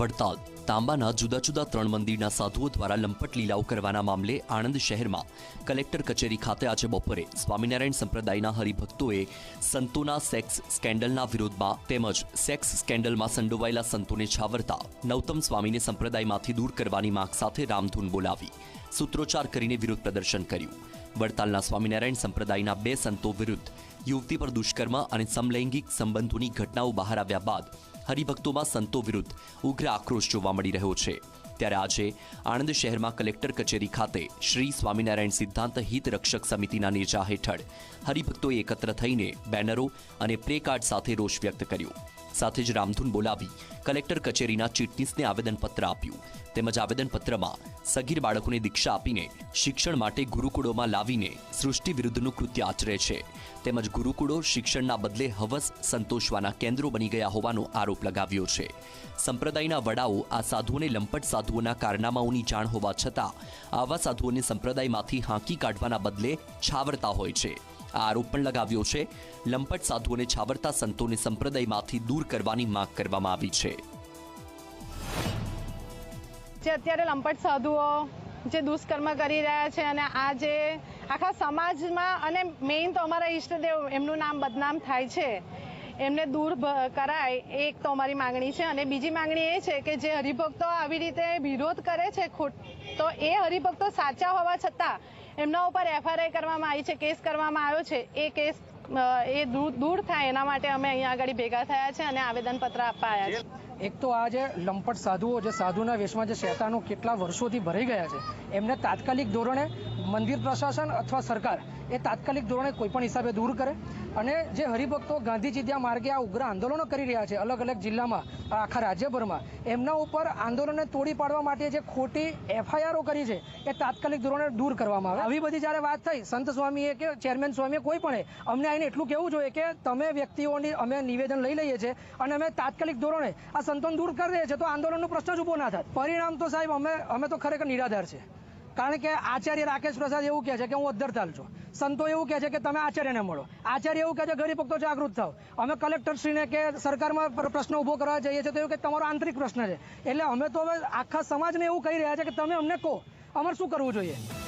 વડતાલ. તાંબાના જુદા જુદા ત્રણ મંદિરના સાધુઓ દ્વારા લંપટ લીલાઓ કરવાના મામલે આણંદ શહેરમાં કલેક્ટર કચેરી ખાતે આજે બપોરે સ્વામિનારાયણ સંપ્રદાયના હરિભક્તોએ સંતોના સેક્સ સ્કેન્ડલના વિરોધમાં તેમજ સેક્સ સ્કેન્ડલમાં સંડોવાયેલા સંતોને છાવરતા નૌતમ સ્વામીને સંપ્રદાયમાંથી દૂર કરવાની માંગ સાથે રામધૂન બોલાવી સૂત્રોચ્ચાર કરીને વિરોધ પ્રદર્શન કર્યું. વડતાલના સ્વામિનારાયણ સંપ્રદાયના બે સંતો વિરુદ્ધ યુવતી પર દુષ્કર્મ અને સમલૈંગિક સંબંધોની ઘટનાઓ બહાર આવ્યા બાદ હરિભક્તોમાં સંતો વિરુદ્ધ ઉગ્ર આક્રોશ જોવા મળી રહ્યો છે. ત્યારે આજે આણંદ શહેરમાં કલેક્ટર કચેરી ખાતે શ્રી સ્વામિનારાયણ સિદ્ધાંત હિત રક્ષક સમિતિના નેજા હેઠળ હરિભક્તોએ એકત્ર થઈને બેનરો અને પ્લે કાર્ડ સાથે રોષ વ્યક્ત કર્યો. સાથે જ રામધૂન બોલાવી કલેક્ટર કચેરીના ચીટનીસને આવેદનપત્ર આપ્યું. તેમજ આવેદનપત્રમાં સગીર બાળકોને દીક્ષા આપીને શિક્ષણ માટે ગુરુકુળોમાં લાવીને સૃષ્ટિ વિરુદ્ધનું કૃત્ય આચરે છે. તેમજ ગુરુકુળો શિક્ષણના બદલે હવસ સંતોષવાના કેન્દ્રો બની ગયા હોવાનો આરોપ લગાવ્યો છે. સંપ્રદાયના વડાઓ આ સાધુઓને લંપટ સાધુઓના કારનામાઓની જાણ હોવા છતાં આવા સાધુઓને સંપ્રદાયમાંથી હાંકી કાઢવાના બદલે છાવરતા હોય છે. આરોપ પણ લગાવ્યો છે. લંપટ સાધુઓને છાવરતા સંતોને સંપ્રદાયમાંથી દૂર કરવાની માંગ કરવામાં આવી છે. જે અત્યારે લંપટ સાધુઓ જે દુષ્કર્મ કરી રહ્યા છે અને આ જે આખા સમાજમાં અને મેઇન તો અમારા ઈષ્ટદેવ, એમનું નામ બદનામ થાય છે. એમને દૂર કરાય એક તો અમારી માંગણી છે. અને બીજી માંગણી એ છે કે જે હરિભક્તો આવી રીતે વિરોધ કરે છે ખોટ, તો એ હરિભક્તો સાચા હોવા છતાં એમના ઉપર એફઆરઆઈ કરવામાં આવી છે, કેસ કરવામાં આવ્યો છે. એ કેસ એ દૂર થાય એના માટે અમે અહીંયા આગળ ભેગા થયા છે અને આવેદનપત્ર આપવા આવ્યા છે. એક તો આ જે લંપટ સાધુઓ, જે સાધુના વેશમાં જે શેતાનો કેટલા વર્ષોથી ભરાઈ ગયા છે, એમને તાત્કાલિક ધોરણે મંદિર પ્રશાસન અથવા સરકાર એ તાત્કાલિક ધોરણે કોઈ પણ હિસાબે દૂર કરે અને જે હરિભક્તો ગાંધીજી ત્યાં માર્ગે આ ઉગ્ર આંદોલનો કરી રહ્યા છે અલગ અલગ જિલ્લામાં, આખા રાજ્યભરમાં, એમના ઉપર આંદોલનને તોડી પાડવા માટે જે ખોટી એફઆઈઆરો કરી છે એ તાત્કાલિક ધોરણે દૂર કરવામાં આવે. આવી બધી જ્યારે વાત થઈ, સંત સ્વામીએ કે ચેરમેન સ્વામીએ કોઈ પણ અમને આવીને એટલું કહેવું જોઈએ કે તમે વ્યક્તિઓની અમે નિવેદન લઈ લઈએ છીએ અને અમે તાત્કાલિક ધોરણે આ સંતોન દૂર કરી દઈએ છીએ તો આંદોલનનો પ્રશ્ન જ ઊભો ના થાય. પરિણામ તો સાહેબ, અમે અમે તો ખરેખર નિરાધાર છે કારણ કે આચાર્ય રાકેશ પ્રસાદ એવું કહે છે કે હું અધ્ધરતાલ છું. સંતો એવું કહે છે કે તમે આચાર્યને મળો. આચાર્ય એવું કહે છે, ગરીબ ભક્તો જાગૃત થાવ અમે કલેક્ટરશ્રીને કે સરકારમાં પ્રશ્ન ઊભો કરવા જઈએ છીએ તો એવું કે તમારો આંતરિક પ્રશ્ન છે. એટલે અમે તો હવે આખા સમાજને એવું કહી રહ્યા છે કે તમે અમને કહો. અમારે શું કરવું જોઈએ?